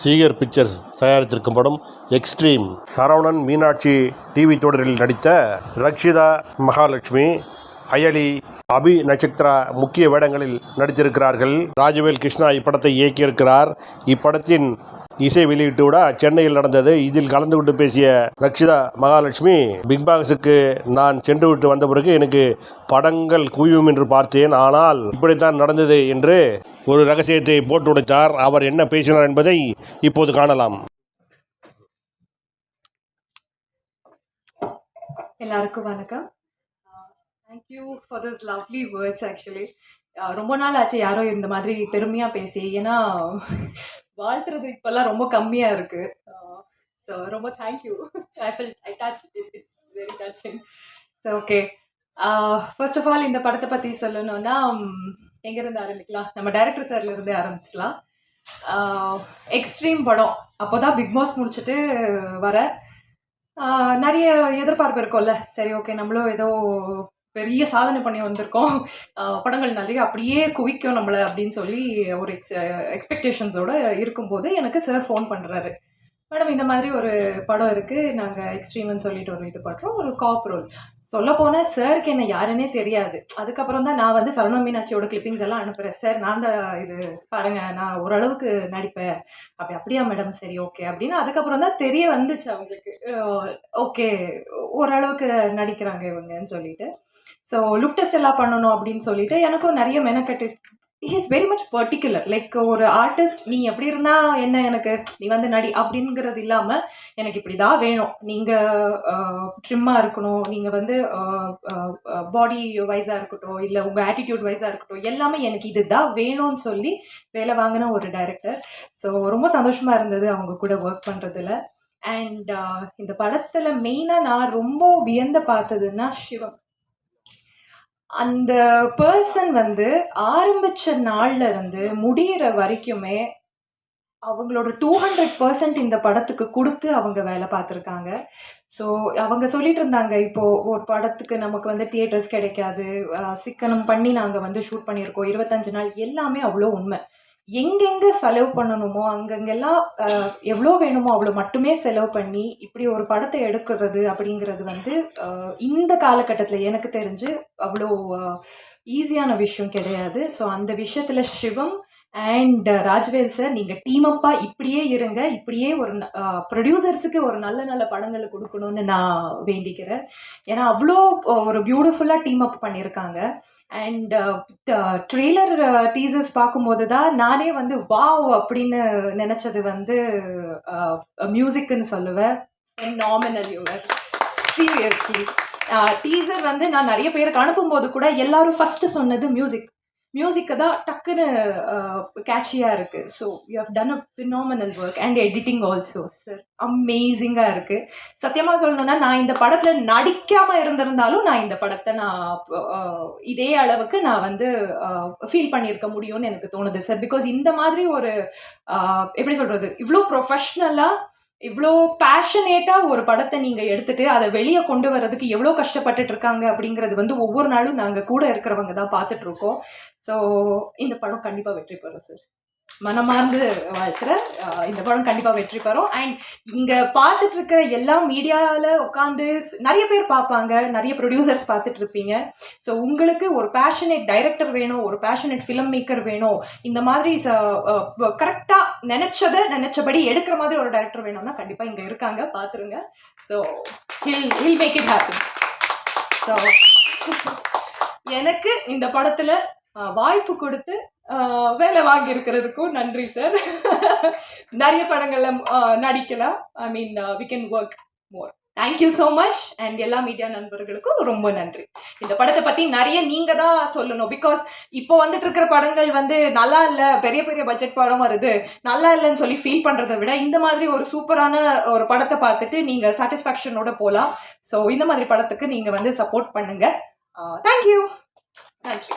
சீகர் pictures தயாரித்திருக்கும் படம் extreme. Saravanan Meenakshi TV தொடரில் நடித்த ரக்ஷிதா மகாலட்சுமி அயலி அபி நட்சத்திரா முக்கிய வேடங்களில் நடித்திருக்கிறார்கள். ராஜவேல் கிருஷ்ணா இப்படத்தை இயக்கியிருக்கிறார். இப்படத்தின் இசை வெளியிட்டு விட சென்னையில் நடந்தது. இதில் கலந்து கொண்டு பேசிய ரக்ஷிதா மகாலட்சுமி பிக் பாஸுக்கு நான் சென்று விட்டு வந்த பிறகு எனக்கு படங்கள் குவியும் என்று பார்த்தேன். ஆனால் இப்படித்தான் நடந்தது என்று ஒரு ரகசியத்தை போட்டு உடைத்தார். அவர் என்ன பேசினார் என்பதை இப்போது காணலாம். எல்லாருக்கும் வணக்கம். Thank you for this lovely words actually ரொம்ப நாள் ஆச்சு யாரோ இந்த மாதிரி பெருமையாக பேசி. ஏன்னா வாழ்த்துறது இப்போல்லாம் ரொம்ப கம்மியாக இருக்குது ஸோ ரொம்ப thank you I feel I touch it's very touching so okay first of all இந்த படத்தை பற்றி சொல்லணும்னா எங்கேருந்து ஆரம்பிக்கலாம்? நம்ம டைரக்டர் சார்லேருந்தே ஆரம்பிச்சிக்கலாம். எக்ஸ்ட்ரீம் படம். அப்போ தான் பிக் பாஸ் முடிச்சுட்டு வர. நிறைய எதிர்பார்ப்பு இருக்கும்ல. சரி ஓகே நம்மளும் ஏதோ பெரிய சாதனை பண்ணி வந்திருக்கோம். படங்கள் நிறைய அப்படியே குவிக்கும் நம்மளை அப்படின்னு சொல்லி ஒரு எக்ஸ் எக்ஸ்பெக்டேஷன்ஸோடு இருக்கும்போது எனக்கு சார் ஃபோன் பண்ணுறாரு மேடம் இந்த மாதிரி ஒரு படம் இருக்குது நாங்கள் எக்ஸ்ட்ரீம்னு சொல்லிட்டு ஒரு இது பண்ணுறோம் ஒரு காப் ரோல் சொல்ல போனால் சாருக்கு என்ன யாருன்னே தெரியாது. அதுக்கப்புறம் தான் நான் வந்து சரணம் மீனாட்சியோட கிளிப்பிங்ஸ் எல்லாம் அனுப்புகிறேன் சார் நான் தான் இது பாருங்கள் நான் ஓரளவுக்கு நடிப்பேன். அப்படி அப்படியா மேடம் சரி ஓகே அப்படின்னு அதுக்கப்புறம் தான் தெரிய வந்துச்சு அவங்களுக்கு. ஓகே ஓரளவுக்கு நடிக்கிறாங்க இவங்கன்னு சொல்லிட்டு. ஸோ லுக் டெஸ்ட் எல்லாம் பண்ணணும் அப்படின்னு சொல்லிட்டு எனக்கும் நிறைய மெனக்கட்டு is very much particular like ஒரு ஆர்டிஸ்ட் நீ எப்படி இருந்தா என்ன எனக்கு? நீ வந்து நடி அப்படிங்கிறது இல்லாமல் எனக்கு இப்படி தான் வேணும் நீங்கள் ட்ரிம்மாக இருக்கணும். நீங்கள் வந்து பாடி வைஸாக இருக்கட்டும் இல்லை உங்கள் ஆட்டிடியூட் வைஸாக இருக்கட்டும் எல்லாமே எனக்கு இது தான் வேணும்னு சொல்லி வேலை வாங்கின ஒரு டைரக்டர் ஸோ ரொம்ப சந்தோஷமாக இருந்தது அவங்க கூட ஒர்க் பண்ணுறதுல அண்ட் இந்த படத்தில் மெயினாக நான் ரொம்ப வியந்த பார்த்ததுன்னா சிவம். அந்த பர்சன் வந்து ஆரம்பிச்ச நாள்ல இருந்து முடியிற வரைக்குமே அவங்களோட டூ ஹண்ட்ரட் பர்சன்ட் இந்த படத்துக்கு கொடுத்து அவங்க வேலை பார்த்துருக்காங்க. ஸோ அவங்க சொல்லிட்டு இருந்தாங்க இப்போது ஒரு படத்துக்கு நமக்கு வந்து தியேட்டர்ஸ் கிடைக்காது. சிக்கனம் பண்ணி நாங்கள் வந்து ஷூட் பண்ணியிருக்கோம். இருபத்தஞ்சு நாள் எல்லாமே அவ்வளோ உண்மை. எங்கெங்கே செலவு பண்ணணுமோ அங்கங்கெல்லாம் எவ்வளோ வேணுமோ அவ்வளோ மட்டுமே செலவு பண்ணி இப்படி ஒரு படத்தை எடுக்கிறது அப்படிங்கிறது வந்து இந்த காலகட்டத்தில் எனக்கு தெரிஞ்சு அவ்வளோ ஈஸியான விஷயம் கிடையாது. ஸோ அந்த விஷயத்தில் சிவம் அண்ட் ராஜ்வேல் சார் நீங்கள் டீம் அப்பாக இப்படியே இருங்க. இப்படியே ஒரு ப்ரொடியூசர்ஸுக்கு ஒரு நல்ல நல்ல படங்களை கொடுக்கணும்னு நான் வேண்டிக்கிறேன். ஏன்னா அவ்வளோ ஒரு பியூட்டிஃபுல்லாக டீம் அப் பண்ணியிருக்காங்க அண்ட் ட்ரெய்லர் டீசர்ஸ் பார்க்கும்போது தான் நானே வந்து வாவ் அப்படின்னு நினச்சது வந்து uh, மியூசிக்னு சொல்லுவேன். நாமினல் யுவர் சீரியஸ்லி டீசர் வந்து நான் நிறைய பேருக்கு அனுப்பும்போது கூட எல்லாரும் ஃபஸ்ட்டு சொன்னது மியூசிக் மியூசிக்கை தான் டக்குன்னு கேட்சியாக இருக்குது so you have done a phenomenal work and editing also sir அமேசிங்காக இருக்குது சத்தியமாக சொல்லணும்னா நான் இந்த படத்தில் நடிக்காமல் இருந்திருந்தாலும் நான் இந்த படத்தை நான் இதே அளவுக்கு நான் வந்து ஃபீல் பண்ணியிருக்க முடியும்னு எனக்கு தோணுது சார் பிகாஸ் இந்த மாதிரி ஒரு எப்படி சொல்கிறது இவ்வளோ ப்ரொஃபஷ்னலாக இவ்வளோ பேஷனேட்டாக ஒரு படத்தை நீங்கள் எடுத்துகிட்டு அதை வெளியே கொண்டு வரதுக்கு எவ்வளோ கஷ்டப்பட்டுட்டு இருக்காங்க அப்படிங்கிறது வந்து ஒவ்வொரு நாளும் நாங்கள் கூட இருக்கிறவங்க தான் பார்த்துட்ருக்கோம் ஸோ இந்த படம் கண்டிப்பாக வெற்றி பெறும் சார் மனமார்ந்து வாழ்த்துறேன் இந்த படம் கண்டிப்பாக வெற்றி பெறும். அண்ட் இங்கே பார்த்துட்டு இருக்கிற எல்லா மீடியாவில் உட்காந்து நிறைய பேர் பார்ப்பாங்க நிறைய ப்ரொடியூசர்ஸ் பார்த்துட்டு இருப்பீங்க ஸோ உங்களுக்கு ஒரு பேஷனேட் டைரக்டர் வேணும் ஒரு பேஷனேட் ஃபிலிம் மேக்கர் வேணும். இந்த மாதிரி கரெக்டாக நினச்சதை நினச்சபடி எடுக்கிற மாதிரி ஒரு டைரக்டர் வேணும்னா கண்டிப்பாக இங்கே இருக்காங்க பார்த்துருங்க. So hill hill make it happy so எனக்கு இந்த படத்தில் வாய்ப்பு கொடுத்து வேலை வாங்கி இருக்கிறதுக்கும் நன்றி சார் நிறைய படங்கள்ல நடிக்கலாம். I mean we can work more thank you so much and எல்லா மீடியா நண்பர்களுக்கும் ரொம்ப நன்றி. இந்த படத்தை பற்றி நிறைய நீங்கள் தான் சொல்லணும். பிகாஸ் இப்போ வந்துட்டு இருக்கிற படங்கள் வந்து நல்லா இல்லை பெரிய பெரிய பட்ஜெட் படம் வருது. நல்லா இல்லைன்னு சொல்லி ஃபீல் பண்ணுறதை விட இந்த மாதிரி ஒரு சூப்பரான ஒரு படத்தை பார்த்துட்டு நீங்கள் சாட்டிஸ்ஃபேக்ஷனோட போகலாம் ஸோ இந்த மாதிரி படத்துக்கு நீங்கள் வந்து சப்போர்ட் பண்ணுங்கள் தேங்க்யூ நன்றி